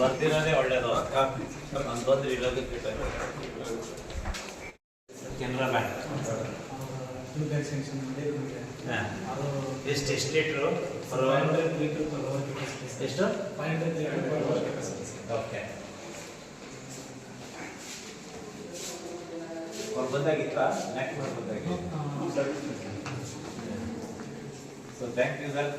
ಬರ್ತಿರೋದೇ ಒಳ್ಳೇದು. ಅವ್ನು ಬಂದು ಇರೋದಕ್ಕೆ ಕೆನರಾ ಬ್ಯಾಂಕ್. ಎಷ್ಟು ಎಷ್ಟು ಲೀಟ್ರು? ಎಷ್ಟು? ಓಕೆ. ಅವ್ರು ಬಂದಾಗಿತ್ತಾ? ಮ್ಯಾಕ್ ಮಾಡಿ ಬಂದಾಗಿ ಥ್ಯಾಂಕ್ ಯು ಸರ್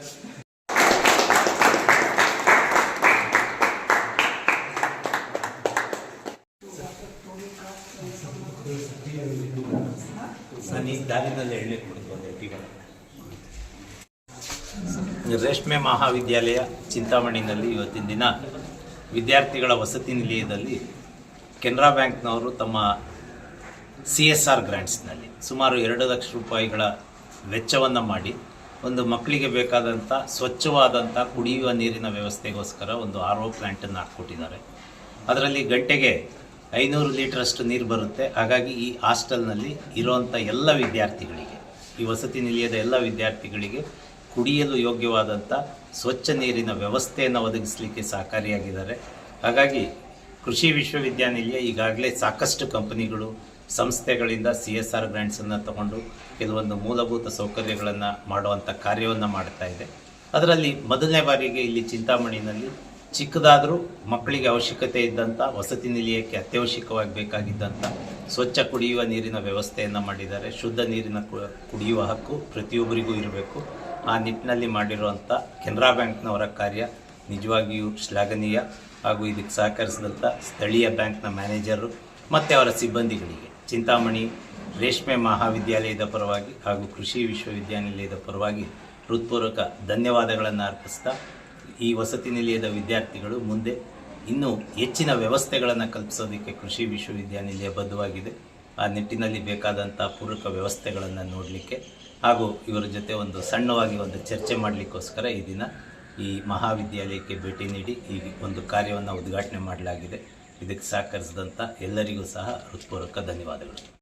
ರೇಷ್ಮೆ ಮಹಾವಿದ್ಯಾಲಯ, ಚಿಂತಾಮಣಿನಲ್ಲಿ ಇವತ್ತಿನ ದಿನ ವಿದ್ಯಾರ್ಥಿಗಳ ವಸತಿ ನಿಲಯದಲ್ಲಿ ಕೆನರಾ ಬ್ಯಾಂಕ್ನವರು ತಮ್ಮ ಸಿ ಎಸ್ ಆರ್ ಗ್ರ್ಯಾಂಟ್ಸ್ನಲ್ಲಿ ಸುಮಾರು ಎರಡು ಲಕ್ಷ ರೂಪಾಯಿಗಳ ವೆಚ್ಚವನ್ನು ಮಾಡಿ ಒಂದು ಮಕ್ಕಳಿಗೆ ಬೇಕಾದಂಥ ಸ್ವಚ್ಛವಾದಂಥ ಕುಡಿಯುವ ನೀರಿನ ವ್ಯವಸ್ಥೆಗೋಸ್ಕರ ಒಂದು ಆರ್ ಒ ಪ್ಲ್ಯಾಂಟನ್ನು ಹಾಕ್ಕೊಟ್ಟಿದ್ದಾರೆ. ಅದರಲ್ಲಿ ಗಂಟೆಗೆ ಐನೂರು ಲೀಟ್ರಷ್ಟು ನೀರು ಬರುತ್ತೆ. ಹಾಗಾಗಿ ಈ ಹಾಸ್ಟೆಲ್ನಲ್ಲಿ ಇರುವಂಥ ಎಲ್ಲ ವಿದ್ಯಾರ್ಥಿಗಳಿಗೆ, ಈ ವಸತಿ ನಿಲಯದ ಎಲ್ಲ ವಿದ್ಯಾರ್ಥಿಗಳಿಗೆ ಕುಡಿಯಲು ಯೋಗ್ಯವಾದಂಥ ಸ್ವಚ್ಛ ನೀರಿನ ವ್ಯವಸ್ಥೆಯನ್ನು ಒದಗಿಸಲಿಕ್ಕೆ ಸಹಕಾರಿಯಾಗಿದ್ದಾರೆ. ಹಾಗಾಗಿ ಕೃಷಿ ವಿಶ್ವವಿದ್ಯಾನಿಲಯ ಈಗಾಗಲೇ ಸಾಕಷ್ಟು ಕಂಪನಿಗಳು ಸಂಸ್ಥೆಗಳಿಂದ ಸಿ ಎಸ್ ಆರ್ ಗ್ರ್ಯಾಂಟ್ಸನ್ನು ತಗೊಂಡು ಕೆಲವೊಂದು ಮೂಲಭೂತ ಸೌಕರ್ಯಗಳನ್ನು ಮಾಡುವಂಥ ಕಾರ್ಯವನ್ನು ಮಾಡ್ತಾ ಇದೆ. ಅದರಲ್ಲಿ ಮೊದಲನೇ ಬಾರಿಗೆ ಇಲ್ಲಿ ಚಿಂತಾಮಣಿನಲ್ಲಿ ಚಿಕ್ಕದಾದರೂ ಮಕ್ಕಳಿಗೆ ಅವಶ್ಯಕತೆ ಇದ್ದಂಥ ವಸತಿ ನಿಲಯಕ್ಕೆ ಅತ್ಯವಶ್ಯಕವಾಗಿ ಬೇಕಾಗಿದ್ದಂಥ ಸ್ವಚ್ಛ ಕುಡಿಯುವ ನೀರಿನ ವ್ಯವಸ್ಥೆಯನ್ನು ಮಾಡಿದ್ದಾರೆ. ಶುದ್ಧ ನೀರಿನ ಕುಡಿಯುವ ಹಕ್ಕು ಪ್ರತಿಯೊಬ್ಬರಿಗೂ ಇರಬೇಕು. ಆ ನಿಟ್ಟಿನಲ್ಲಿ ಮಾಡಿರುವಂಥ ಕೆನರಾ ಬ್ಯಾಂಕ್ನವರ ಕಾರ್ಯ ನಿಜವಾಗಿಯೂ ಶ್ಲಾಘನೀಯ ಹಾಗೂ ಇದಕ್ಕೆ ಸಹಕರಿಸಿದಂಥ ಸ್ಥಳೀಯ ಬ್ಯಾಂಕ್ನ ಮ್ಯಾನೇಜರು ಮತ್ತು ಅವರ ಸಿಬ್ಬಂದಿಗಳಿಗೆ. ಚಿಂತಾಮಣಿ ರೇಷ್ಮೆ ಮಹಾವಿದ್ಯಾಲಯದ ಪರವಾಗಿ ಹಾಗೂ ಕೃಷಿ ವಿಶ್ವವಿದ್ಯಾನಿಲಯದ ಪರವಾಗಿ ಹೃತ್ಪೂರ್ವಕ ಧನ್ಯವಾದಗಳನ್ನು ಅರ್ಪಿಸ್ತಾ ಈ ವಸತಿ ನಿಲಯದ ವಿದ್ಯಾರ್ಥಿಗಳು ಮುಂದೆ ಇನ್ನೂ ಹೆಚ್ಚಿನ ವ್ಯವಸ್ಥೆಗಳನ್ನು ಕಲ್ಪಿಸೋದಕ್ಕೆ ಕೃಷಿ ವಿಶ್ವವಿದ್ಯಾನಿಲಯ ಬದ್ಧವಾಗಿದೆ. ಆ ನಿಟ್ಟಿನಲ್ಲಿ ಬೇಕಾದಂಥ ಪೂರಕ ವ್ಯವಸ್ಥೆಗಳನ್ನು ನೋಡಲಿಕ್ಕೆ ಹಾಗೂ ಇವರ ಜೊತೆ ಒಂದು ಸಣ್ಣವಾಗಿ ಒಂದು ಚರ್ಚೆ ಮಾಡಲಿಕ್ಕೋಸ್ಕರ ಈ ದಿನ ಈ ಮಹಾವಿದ್ಯಾಲಯಕ್ಕೆ ಭೇಟಿ ನೀಡಿ ಈ ಒಂದು ಕಾರ್ಯವನ್ನು ಉದ್ಘಾಟನೆ ಮಾಡಲಾಗಿದೆ. ಇದಕ್ಕೆ ಸಹಕರಿಸಿದಂಥ ಎಲ್ಲರಿಗೂ ಸಹ ಹೃತ್ಪೂರ್ವಕ ಧನ್ಯವಾದಗಳು.